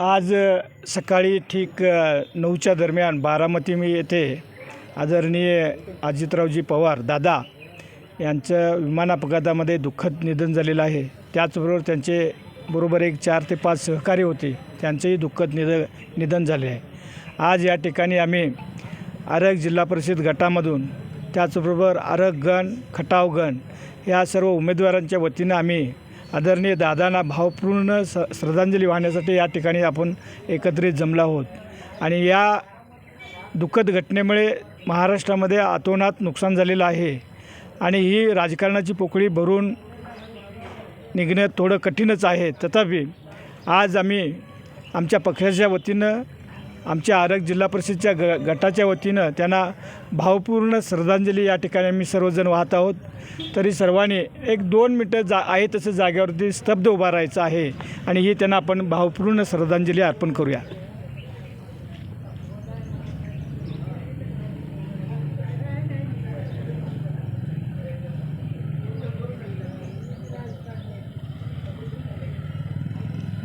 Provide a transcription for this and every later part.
आज सकाळी ठीक नऊच्या दरम्यान बारामती मी येथे आदरणीय अजितरावजी पवार दादा यांचं विमान अपघातामध्ये दुःखद निधन झालेलं आहे. त्याचबरोबर त्यांचे बरोबर एक चार ते पाच सहकारी होते. त्यांचंही दुःखद निध निधन झाले आहे. आज या ठिकाणी आम्ही आरग जिल्हा परिषद गटामधून त्याचबरोबर आरग गण खटाव गण या सर्व उमेदवारांच्या वतीनं आम्ही आदरणीय दादांना भावपूर्ण स श्रद्धांजली वाहण्यासाठी या ठिकाणी आपण एकत्रित जमलो आहोत. आणि या दुःखद घटनेमुळे महाराष्ट्रामध्ये आतोनात नुकसान झालेलं आहे. आणि ही राजकारणाची पोकळी भरून निघणं थोडं कठीणच आहे. तथापि आज आम्ही आमच्या पक्षाच्या वतीनं आमच्या आरग जिल्हा परिषदच्या ग गटाच्या वतीनं त्यांना भावपूर्ण श्रद्धांजली या ठिकाणी आम्ही सर्वजण वाहत आहोत. तरी सर्वांनी एक दोन मिनटं जा आहे तसं जागेवरती स्तब्ध उभा राहायचं आहे आणि ही त्यांना आपण भावपूर्ण श्रद्धांजली अर्पण करूया.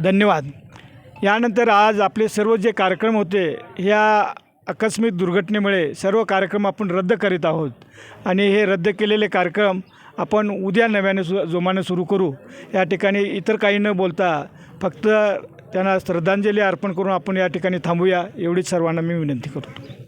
धन्यवाद. यानंतर आज आपले सर्व जे कार्यक्रम होते ह्या आकस्मिक दुर्घटनेमुळे सर्व कार्यक्रम आपण रद्द करीत आहोत. आणि हे रद्द केलेले कार्यक्रम आपण उद्या नव्याने सु जोमाने सुरू करू. या ठिकाणी इतर काही न बोलता फक्त त्यांना श्रद्धांजली अर्पण करून आपण या ठिकाणी थांबूया एवढीच सर्वांना मी विनंती करतो.